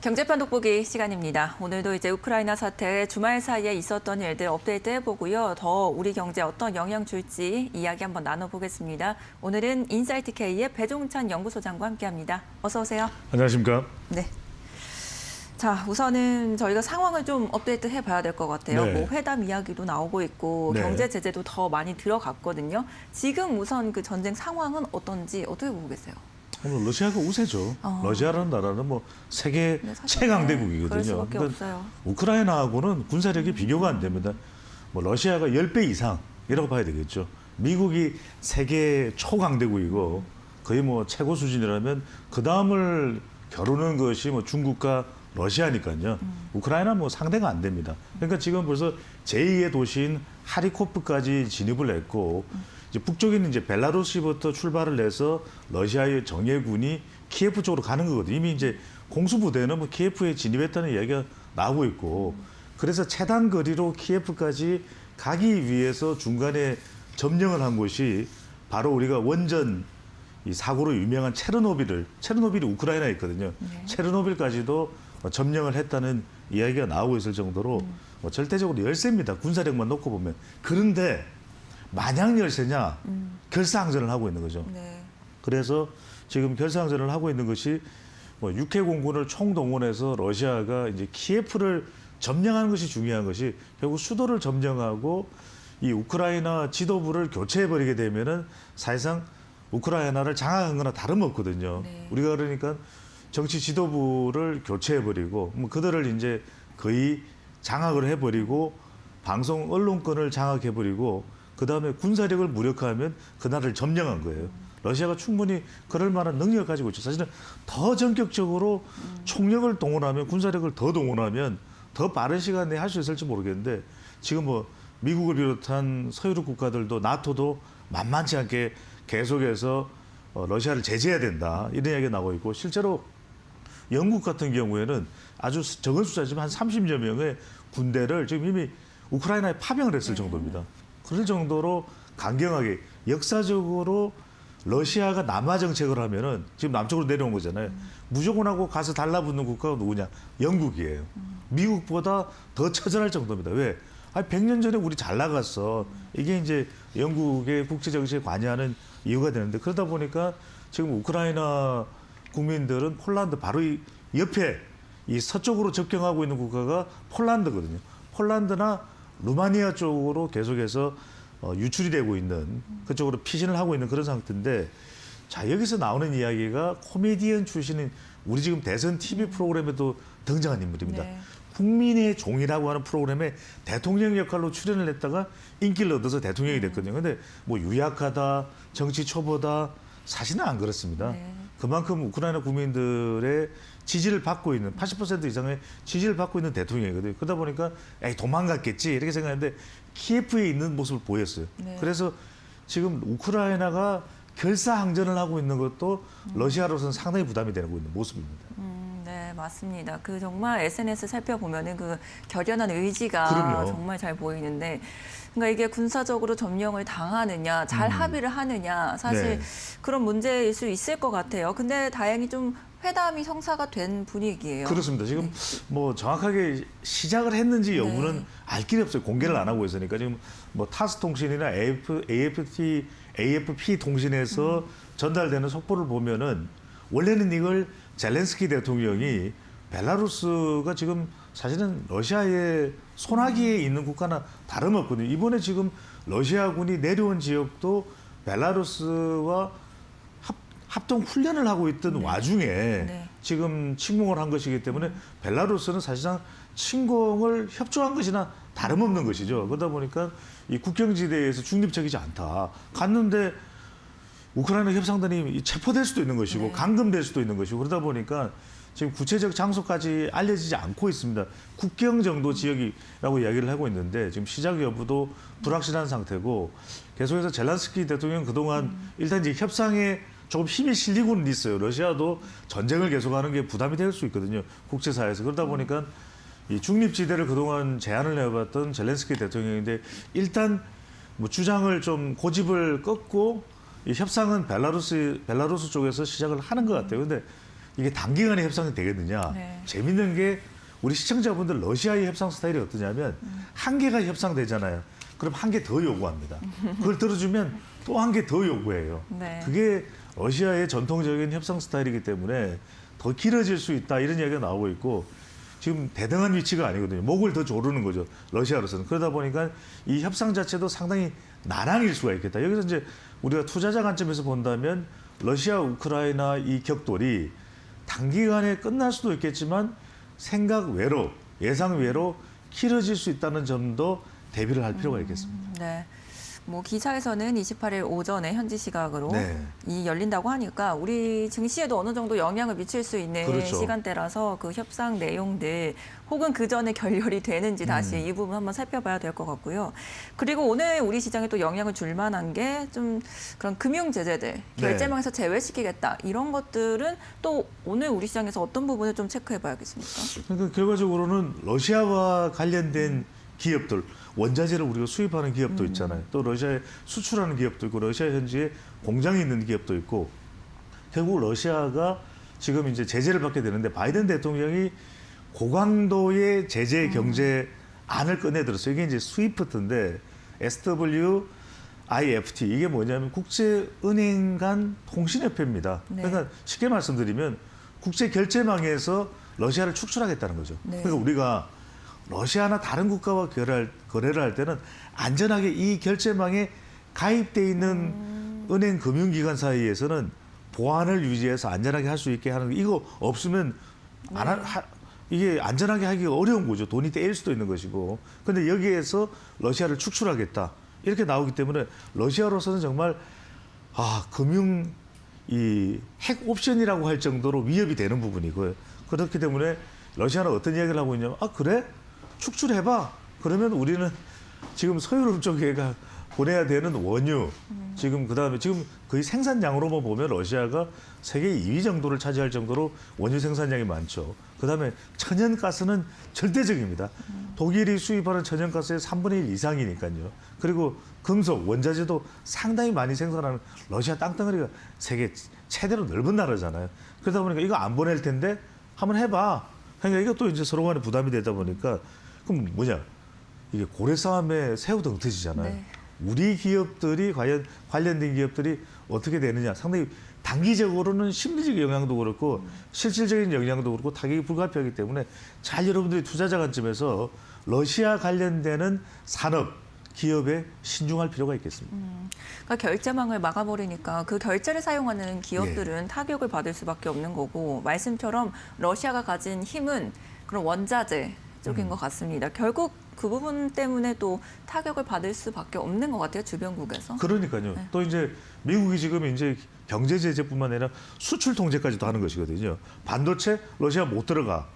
경제판 돋보기 시간입니다. 오늘도 이제 우크라이나 사태 주말 사이에 있었던 일들 업데이트 해보고요. 더 우리 경제에 어떤 영향 줄지 이야기 한번 나눠보겠습니다. 오늘은 인사이트 K의 배종찬 연구소장과 함께합니다. 어서 오세요. 안녕하십니까? 네. 자, 우선은 저희가 상황을 좀 업데이트 해봐야 될 것 같아요. 네. 뭐 회담 이야기도 나오고 있고 네. 경제 제재도 더 많이 들어갔거든요. 지금 우선 그 전쟁 상황은 어떤지 어떻게 보고 계세요? 오늘 러시아가 우세죠. 어. 러시아라는 나라는 뭐 세계 네, 사실 최강 그럴 대국이거든요. 수밖에 그러니까. 우크라이나하고는 군사력이 비교가 안 됩니다. 뭐 러시아가 10배 이상이라고 봐야 되겠죠. 미국이 세계 초강대국이고 거의 뭐 최고 수준이라면 그 다음을 겨루는 것이 뭐 중국과 러시아니까요. 우크라이나 뭐 상대가 안 됩니다. 그러니까 지금 벌써 제2의 도시인 하리코프까지 진입을 했고 이제 북쪽에 있는 이제 벨라루시부터 출발을 해서 러시아의 정예군이 키예프 쪽으로 가는 거거든요. 이미 이제 공수부대는 뭐 키예프에 진입했다는 이야기가 나오고 있고 그래서 최단 거리로 키예프까지 가기 위해서 중간에 점령을 한 곳이 바로 우리가 원전 이 사고로 유명한 체르노빌을 체르노빌이 우크라이나에 있거든요. 네. 체르노빌까지도 어, 점령을 했다는 이야기가 나오고 있을 정도로 뭐 절대적으로 열세입니다. 군사력만 놓고 보면 그런데 마냥 열세냐 결사항전을 하고 있는 거죠. 네. 그래서 지금 결사항전을 하고 있는 것이 뭐 육해 공군을 총동원해서 러시아가 이제 키예프를 점령하는 것이 중요한 것이 결국 수도를 점령하고 이 우크라이나 지도부를 교체해 버리게 되면은 사실상 우크라이나를 장악한 거나 다름없거든요. 네. 우리가 그러니까 정치 지도부를 교체해 버리고 뭐 그들을 이제 거의 장악을 해 버리고 방송 언론권을 장악해 버리고 그다음에 군사력을 무력화하면 그 나라를 점령한 거예요. 러시아가 충분히 그럴 만한 능력을 가지고 있죠. 사실은 더 전격적으로 총력을 동원하면 군사력을 더 동원하면 더 빠른 시간 내에 할 수 있을지 모르겠는데 지금 뭐 미국을 비롯한 서유럽 국가들도 나토도 만만치 않게 계속해서 어, 러시아를 제재해야 된다 이런 이야기가 나오고 있고 실제로 영국 같은 경우에는 아주 적은 숫자지만 한 30여 명의 군대를 지금 이미 우크라이나에 파병을 했을 정도입니다. 그럴 정도로 강경하게 역사적으로 러시아가 남하 정책을 하면은 지금 남쪽으로 내려온 거잖아요. 무조건 하고 가서 달라붙는 국가가 누구냐? 영국이에요. 미국보다 더 처절할 정도입니다. 왜? 아, 100년 전에 우리 잘 나갔어. 이게 이제 영국의 국제 정치에 관여하는 이유가 되는데 그러다 보니까 지금 우크라이나 국민들은 폴란드 바로 이 옆에 이 서쪽으로 접경하고 있는 국가가 폴란드거든요. 폴란드나 루마니아 쪽으로 계속해서 어, 유출이 되고 있는 그쪽으로 피신을 하고 있는 그런 상태인데 자 여기서 나오는 이야기가 코미디언 출신인 우리 지금 대선 TV 프로그램에도 등장한 인물입니다. 네. 국민의 종이라고 하는 프로그램에 대통령 역할로 출연을 했다가 인기를 얻어서 대통령이 됐거든요. 근데 뭐 유약하다, 정치 초보다 사실은 안 그렇습니다. 네. 그만큼 우크라이나 국민들의 지지를 받고 있는 80% 이상의 지지를 받고 있는 대통령이거든요. 그러다 보니까 에이 도망갔겠지 이렇게 생각했는데 키예프에 있는 모습을 보였어요. 네. 그래서 지금 우크라이나가 결사항전을 하고 있는 것도 러시아로서는 상당히 부담이 되고 있는 모습입니다. 음, 네, 맞습니다. 그 정말 SNS 살펴보면은 그 결연한 의지가 그럼요. 정말 잘 보이는데, 그러니까 이게 군사적으로 점령을 당하느냐, 잘 합의를 하느냐, 사실 음. 네. 그런 문제일 수 있을 것 같아요. 근데 다행히 좀 회담이 성사가 된 분위기예요. 그렇습니다. 지금 뭐 정확하게 시작을 했는지 여부는 네. 알 길이 없어요. 공개를 안 하고 있으니까 지금 뭐 타스 통신이나 AF, AFP, AFP 통신에서 전달되는 속보를 보면은 원래는 이걸 젤렌스키 대통령이 벨라루스가 지금 사실은 러시아의 소나기에 있는 국가나 다름없거든요. 이번에 지금 러시아군이 내려온 지역도 벨라루스와 합, 합동 훈련을 하고 있던 와중에 네. 지금 침공을 한 것이기 때문에 벨라루스는 사실상 침공을 협조한 것이나 다름없는 것이죠. 그러다 보니까 이 국경지대에서 중립적이지 않다. 갔는데 우크라이나 협상단이 체포될 수도 있는 것이고 네. 감금될 수도 있는 것이고 그러다 보니까 지금 구체적 장소까지 알려지지 않고 있습니다. 국경 정도 지역이라고 이야기를 하고 있는데 지금 시작 여부도 불확실한 상태고 계속해서 젤란스키 대통령 그동안 일단 이제 협상에 조금 힘이 실리고는 있어요. 러시아도 전쟁을 계속하는 게 부담이 될 수 있거든요. 국제사회에서 그러다 보니까 이 중립지대를 그동안 제안을 해봤던 젤렌스키 대통령인데 일단 뭐 주장을 좀 고집을 꺾고 이 협상은 벨라루스 벨라루스 쪽에서 시작을 하는 것 같아요. 근데 이게 단기간에 협상이 되겠느냐. 네. 재밌는 게 우리 시청자분들 러시아의 협상 스타일이 어떠냐면 한 개가 협상되잖아요. 그럼 한 개 더 요구합니다. 그걸 들어주면 또 한 개 더 요구해요. 네. 그게 러시아의 전통적인 협상 스타일이기 때문에 더 길어질 수 있다 이런 이야기가 나오고 있고 지금 대등한 위치가 아니거든요. 목을 더 조르는 거죠. 러시아로서는. 그러다 보니까 이 협상 자체도 상당히 나랑일 수가 있겠다. 여기서 이제 우리가 투자자 관점에서 본다면 러시아 우크라이나 이 격돌이 단기간에 끝날 수도 있겠지만 생각 외로 예상 외로 길어질 수 있다는 점도 대비를 할 필요가 있겠습니다. 네. 뭐 기사에서는 28일 오전에 현지 시각으로 네. 이 열린다고 하니까 우리 증시에도 어느 정도 영향을 미칠 수 있는 그렇죠. 시간대라서 그 협상 내용들 혹은 그 전에 결렬이 되는지 다시 음. 이 부분 한번 살펴봐야 될 것 같고요. 그리고 오늘 우리 시장에 또 영향을 줄 만한 게 좀 그런 금융 제재들 네. 결제망에서 제외시키겠다 이런 것들은 또 오늘 우리 시장에서 어떤 부분을 좀 체크해 봐야겠습니까? 그러니까 결과적으로는 러시아와 관련된 기업들 원자재를 우리가 수입하는 기업도 있잖아요. 또 러시아에 수출하는 기업도 있고 러시아 현지에 공장이 있는 기업도 있고 결국 러시아가 지금 이제 제재를 받게 되는데 바이든 대통령이 고강도의 제재 경제 안을 꺼내들었어요. 이게 이제 스위프트인데 SW IFT 이게 뭐냐면 국제은행 간 통신협회입니다. 네. 그러니까 쉽게 말씀드리면 국제 결제망에서 러시아를 축출하겠다는 거죠. 네. 그러니까 우리가 러시아나 다른 국가와 거래할, 거래를 할 때는 안전하게 이 결제망에 가입돼 있는 은행 금융기관 사이에서는 보안을 유지해서 안전하게 할 수 있게 하는 거. 이거 없으면 안 하, 하- 이게 안전하게 하기가 어려운 거죠. 돈이 떼일 수도 있는 것이고. 근데 여기에서 러시아를 축출하겠다. 이렇게 나오기 때문에 러시아로서는 정말 아, 금융 이 핵 옵션이라고 할 정도로 위협이 되는 부분이고요. 그렇기 때문에 러시아는 어떤 이야기를 하고 있냐면 아, 그래? 축출해봐. 그러면 우리는 지금 서유럽 쪽에가 보내야 되는 원유, 지금 그 다음에 지금 거의 생산량으로만 보면 러시아가 세계 2위 정도를 차지할 정도로 원유 생산량이 많죠. 그 다음에 천연가스는 절대적입니다. 독일이 수입하는 천연가스의 3분의 1 이상이니까요. 그리고 금속, 원자재도 상당히 많이 생산하는 러시아 땅덩어리가 세계 최대로 넓은 나라잖아요. 그러다 보니까 이거 안 보낼 텐데 한번 해봐. 그러니까 이것도 이제 서로 간에 부담이 되다 보니까 그럼 뭐냐. 이게 고래 싸움에 새우 등트지잖아요. 네. 우리 기업들이 과연 관련된 기업들이 어떻게 되느냐 상당히 단기적으로는 심리적 영향도 그렇고 실질적인 영향도 그렇고 타격이 불가피하기 때문에 잘 여러분들이 투자자 관점에서 러시아 관련되는 산업 기업에 신중할 필요가 있겠습니다. 그러니까 결제망을 막아버리니까 그 결제를 사용하는 예. 기업들은 타격을 받을 수밖에 없는 거고 말씀처럼 러시아가 가진 힘은 그런 원자재 쪽인 음. 것 같습니다. 결국 그 부분 때문에 또 타격을 받을 수밖에 없는 것 같아요 주변국에서. 그러니까요. 네. 또 이제 미국이 지금 이제 경제 제재뿐만 아니라 수출 통제까지도 하는 것이거든요. 반도체 러시아 못 들어가.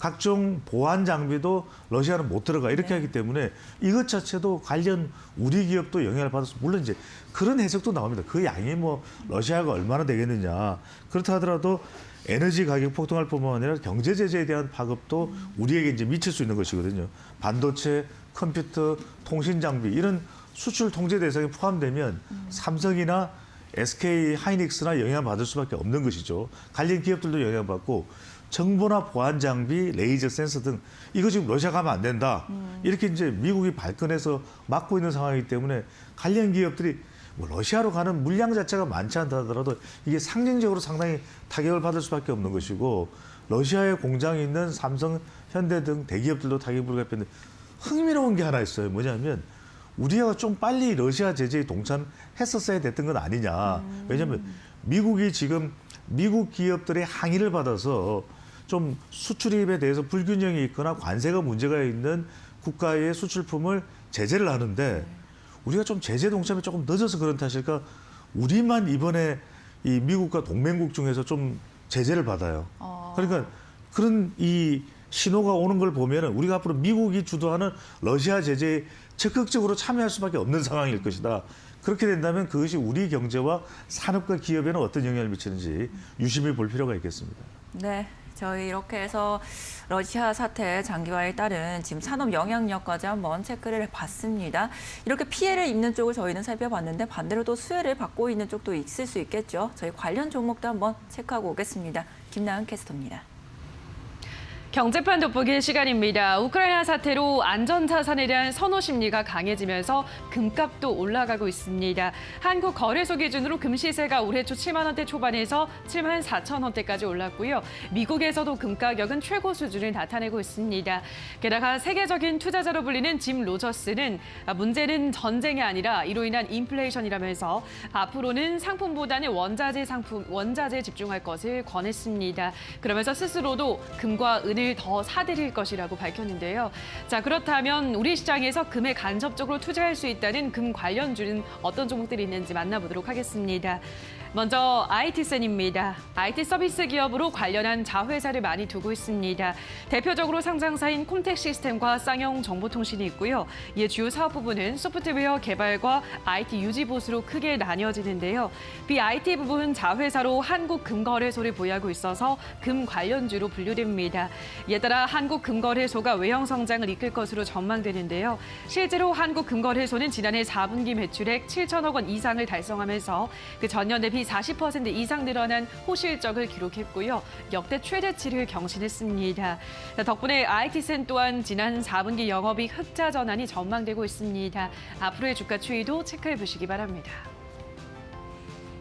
각종 보안 장비도 러시아는 못 들어가 이렇게 네. 하기 때문에 이것 자체도 관련 우리 기업도 영향을 받았어. 물론 이제 그런 해석도 나옵니다. 그 양이 뭐 러시아가 얼마나 되겠느냐. 그렇다 하더라도 에너지 가격 폭등할 뿐만 아니라 경제 제재에 대한 파급도 우리에게 이제 미칠 수 있는 것이거든요. 반도체, 컴퓨터, 통신 장비 이런 수출 통제 대상에 포함되면 삼성이나 SK 하이닉스나 영향 받을 수밖에 없는 것이죠. 관련 기업들도 영향 받고 정보나 보안 장비, 레이저 센서 등 이거 지금 러시아 가면 안 된다. 이렇게 이제 미국이 발끈해서 막고 있는 상황이기 때문에 관련 기업들이 뭐 러시아로 가는 물량 자체가 많지 않다 하더라도 이게 상징적으로 상당히 타격을 받을 수밖에 없는 것이고 러시아에 공장이 있는 삼성, 현대 등 대기업들도 타격이 불가피한데 흥미로운 게 하나 있어요. 뭐냐면 우리가 좀 빨리 러시아 제재에 동참했었어야 됐던 건 아니냐. 왜냐하면 미국이 지금 미국 기업들의 항의를 받아서 좀 수출입에 대해서 불균형이 있거나 관세가 문제가 있는 국가의 수출품을 제재를 하는데 우리가 좀 제재 동참에 조금 늦어서 그런 탓일까? 우리만 이번에 이 미국과 동맹국 중에서 좀 제재를 받아요. 어. 그러니까 그런 이 신호가 오는 걸 보면은 우리가 앞으로 미국이 주도하는 러시아 제재에 적극적으로 참여할 수밖에 없는 상황일 것이다. 그렇게 된다면 그것이 우리 경제와 산업과 기업에는 어떤 영향을 미치는지 유심히 볼 필요가 있겠습니다. 네. 저희 이렇게 해서 러시아 사태 장기화에 따른 지금 산업 영향력까지 한번 체크를 해봤습니다. 이렇게 피해를 입는 쪽을 저희는 살펴봤는데 반대로 또 수혜를 받고 있는 쪽도 있을 수 있겠죠. 저희 관련 종목도 한번 체크하고 오겠습니다. 김나은 캐스터입니다. 경제판 돋보기 시간입니다. 우크라이나 사태로 안전자산에 대한 선호 심리가 강해지면서 금값도 올라가고 있습니다. 한국 거래소 기준으로 금 시세가 올해 초 7만 원대 초반에서 7만 4천 원대까지 올랐고요. 미국에서도 금 가격은 최고 수준을 나타내고 있습니다. 게다가 세계적인 투자자로 불리는 짐 로저스는 문제는 전쟁이 아니라 이로 인한 인플레이션이라면서 앞으로는 상품보다는 원자재 상품 원자재에 집중할 것을 권했습니다. 그러면서 스스로도 금과 은을 더 사들일 것이라고 밝혔는데요. 자 그렇다면 우리 시장에서 금에 간접적으로 투자할 수 있다는 금 관련주는 어떤 종목들이 있는지 만나보도록 하겠습니다. 먼저 IT센입니다. IT 서비스 기업으로 관련한 자회사를 많이 두고 있습니다. 대표적으로 상장사인 콤텍 시스템과 쌍용 정보통신이 있고요. 이에 주요 사업 부분은 소프트웨어 개발과 IT 유지 보수로 크게 나뉘어지는데요. BIT 부분 자회사로 한국금거래소를 보유하고 있어서 금 관련주로 분류됩니다. 이에 따라 한국금거래소가 외형 성장을 이끌 것으로 전망되는데요. 실제로 한국금거래소는 지난해 4분기 매출액 7천억 원 이상을 달성하면서 그 전년 대비 40% 이상 늘어난 호실적을 기록했고요. 역대 최대치를 경신했습니다. 덕분에 IT센 또한 지난 4분기 영업이익 흑자 전환이 전망되고 있습니다. 앞으로의 주가 추이도 체크해 보시기 바랍니다.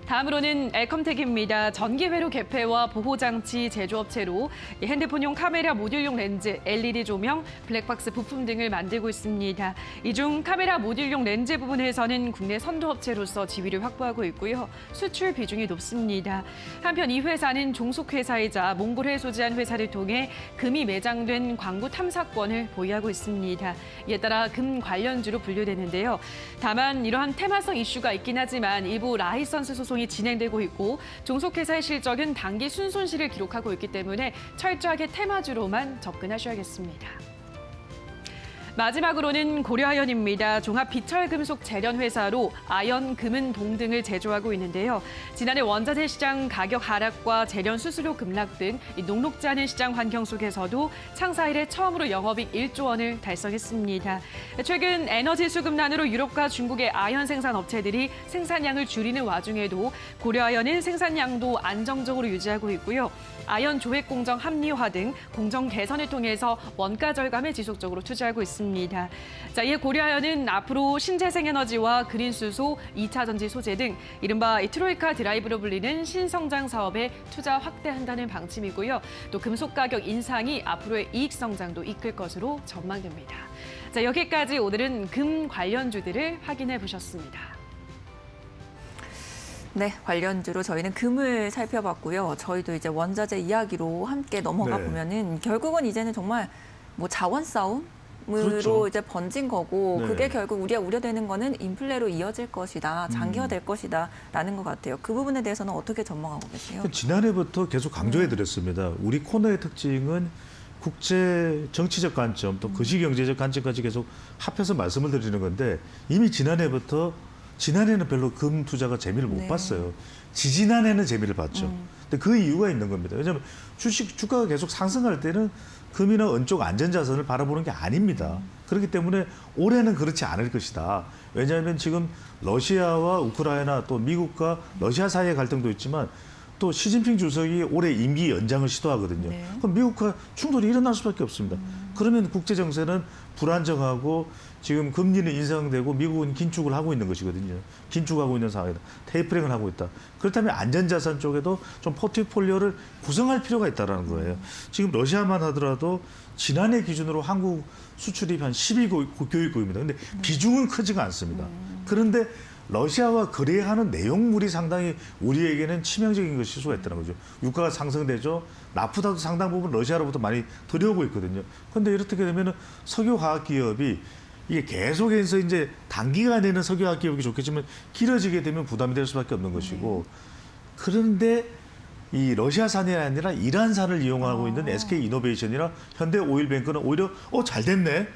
다음으로는 엘컴텍입니다. 전기회로 개폐와 보호장치 제조업체로 핸드폰용 카메라 모듈용 렌즈, LED 조명, 블랙박스 부품 등을 만들고 있습니다. 이 중 카메라 모듈용 렌즈 부분에서는 국내 선도업체로서 지위를 확보하고 있고요. 수출 비중이 높습니다. 한편 이 회사는 종속회사이자 몽골에 소재한 회사를 통해 금이 매장된 광고 탐사권을 보유하고 있습니다. 이에 따라 금 관련주로 분류되는데요. 다만 이러한 테마성 이슈가 있긴 하지만 일부 라이선스 소송이 진행되고 있고 종속회사의 실적은 단기 순손실을 기록하고 있기 때문에 철저하게 테마주로만 접근하셔야겠습니다. 마지막으로는 고려아연입니다. 종합 비철금속 재련 회사로 아연, 금은, 동 등을 제조하고 있는데요. 지난해 원자재 시장 가격 하락과 재련 수수료 급락 등이 녹록지 않은 시장 환경 속에서도 창사 이래 처음으로 영업이익 1조 원을 달성했습니다. 최근 에너지 수급난으로 유럽과 중국의 아연 생산 업체들이 생산량을 줄이는 와중에도 고려아연은 생산량도 안정적으로 유지하고 있고요. 아연 조획 공정 합리화 등 공정 개선을 통해서 원가 절감에 지속적으로 투자하고 있습니다. 자, 이에 고려아연은 앞으로 신재생 에너지와 그린 수소, 2차 전지 소재 등 이른바 이 트로이카 드라이브로 불리는 신성장 사업에 투자 확대한다는 방침이고요. 또 금속 가격 인상이 앞으로의 이익 성장도 이끌 것으로 전망됩니다. 자, 여기까지 오늘은 금 관련주들을 확인해 보셨습니다. 네, 관련주로 저희는 금을 살펴봤고요. 저희도 이제 원자재 이야기로 함께 넘어가 네. 보면은 결국은 이제는 정말 뭐 자원 싸움? 으로 그렇죠. 이제 번진 거고 네. 그게 결국 우리가 우려되는 거는 인플레로 이어질 것이다 음. 장기화될 것이다라는 것 같아요. 그 부분에 대해서는 어떻게 전망하고 계세요? 지난해부터 계속 강조해 드렸습니다. 우리 코너의 특징은 국제 정치적 관점 또 거시 경제적 관점까지 계속 합해서 말씀을 드리는 건데 이미 지난해부터 지난해는 별로 금 투자가 재미를 못 네. 봤어요. 지지난해는 재미를 봤죠. 음. 근데 그 이유가 있는 겁니다. 왜냐하면 주식 주가가 계속 상승할 때는 금이나 은쪽 안전자산을 바라보는 게 아닙니다. 그렇기 때문에 올해는 그렇지 않을 것이다. 왜냐하면 지금 러시아와 우크라이나 또 미국과 러시아 사이의 갈등도 있지만 또 시진핑 주석이 올해 임기 연장을 시도하거든요. 네. 그럼 미국과 충돌이 일어날 수밖에 없습니다. 그러면 국제 정세는 불안정하고 지금 금리는 인상되고 미국은 긴축을 하고 있는 것이거든요. 긴축하고 있는 상황이다. 테이프링을 하고 있다. 그렇다면 안전자산 쪽에도 좀 포트폴리오를 구성할 필요가 있다라는 거예요. 지금 러시아만 하더라도 지난해 기준으로 한국 수출이 한 12교육국입니다. 근데 비중은 크지가 않습니다. 그런데 러시아와 거래하는 내용물이 상당히 우리에게는 치명적인 것일 수가 있다는 거죠. 유가가 상승되죠. 나프다도 상당 부분 러시아로부터 많이 들여오고 있거든요. 그런데 이렇게 되면은 석유화학 기업이 이게 계속해서 이제 단기간에는 석유화학 기업이 좋겠지만 길어지게 되면 부담이 될 수밖에 없는 것이고 그런데 이 러시아산이 아니라 이란산을 이용하고 있는 SK 이노베이션이나 현대 오일뱅크는 오히려 어 잘 됐네.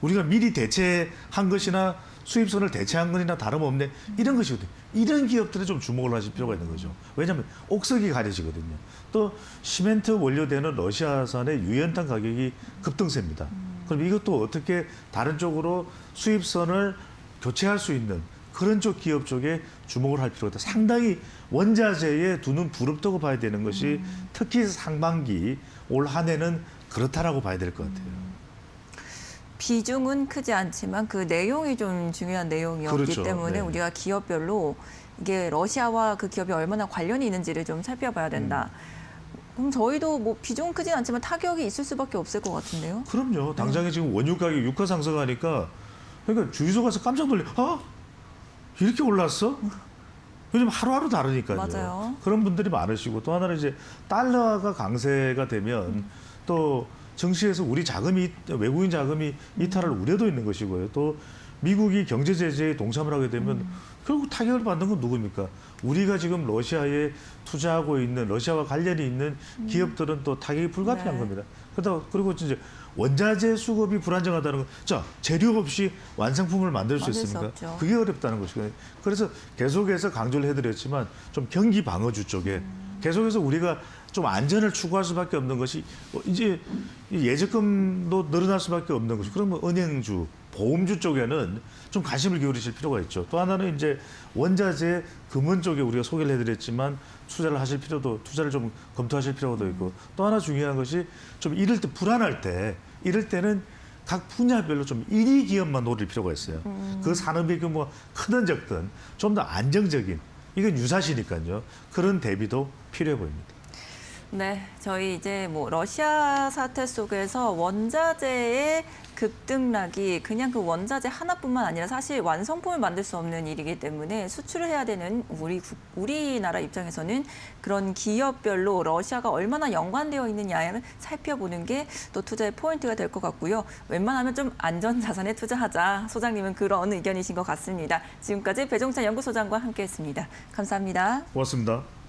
우리가 미리 대체한 것이나 수입선을 대체한 것이나 다름없네. 이런 것이거든요. 이런 기업들에 좀 주목을 하실 필요가 있는 거죠. 왜냐하면 옥석이 가려지거든요. 또 시멘트 원료되는 러시아산의 유연탄 가격이 급등세입니다. 그럼 이것도 어떻게 다른 쪽으로 수입선을 교체할 수 있는 그런 쪽 기업 쪽에 주목을 할 필요가 있다. 상당히 원자재에 두눈 부릅뜨고 봐야 되는 것이 특히 상반기 올 한 해는 그렇다라고 봐야 될 것 같아요. 비중은 크지 않지만 그 내용이 좀 중요한 내용이었기 그렇죠. 때문에 네. 우리가 기업별로 이게 러시아와 그 기업이 얼마나 관련이 있는지를 좀 살펴봐야 된다. 그럼 저희도 뭐 비중은 크진 않지만 타격이 있을 수밖에 없을 것 같은데요. 그럼요. 당장에 지금 원유 가격 유가 상승하니까 그러니까 주유소 가서 깜짝 놀래. 아 이렇게 올랐어? 요즘 하루하루 다르니까요. 맞아요. 그런 분들이 많으시고 또 하나는 이제 달러가 강세가 되면 또 증시에서 우리 자금이 외국인 자금이 이탈할 우려도 있는 것이고요. 또 미국이 경제 제재에 동참을 하게 되면 결국 타격을 받는 건 누굽니까? 우리가 지금 러시아에 투자하고 있는 러시아와 관련이 있는 기업들은 또 타격이 불가피한 네. 겁니다. 그러다 그리고 이제 원자재 수급이 불안정하다는 거. 자 재료 없이 완성품을 만들 수 만들 수 있습니까? 없죠. 그게 어렵다는 것이거든요. 그래서 계속해서 강조를 해드렸지만 좀 경기 방어주 쪽에 계속해서 우리가 좀 안전을 추구할 수밖에 없는 것이 어, 이제 이 예적금도 늘어날 수밖에 없는 것이 그러면 은행주, 보험주 쪽에는 좀 관심을 기울이실 필요가 있죠. 또 하나는 이제 원자재 금은 쪽에 우리가 소개를 해드렸지만 투자를 하실 필요도 투자를 좀 검토하실 필요도 있고 또 하나 중요한 것이 좀 이럴 때 불안할 때 이럴 때는 각 분야별로 좀 1위 기업만 노릴 필요가 있어요. 그 산업의 규모가 크든 적든 좀 더 안정적인 이건 유사시니까요. 그런 대비도 필요해 보입니다. 네, 저희 이제 뭐 러시아 사태 속에서 원자재의 급등락이 그냥 그 원자재 하나뿐만 아니라 사실 완성품을 만들 수 없는 일이기 때문에 수출을 해야 되는 우리 국- 우리나라 입장에서는 그런 기업별로 러시아가 얼마나 연관되어 있느냐를 살펴보는 게 또 투자의 포인트가 될 것 같고요. 웬만하면 좀 안전 자산에 투자하자. 소장님은 그런 의견이신 것 같습니다. 지금까지 배종찬 연구소장과 함께했습니다. 감사합니다. 고맙습니다.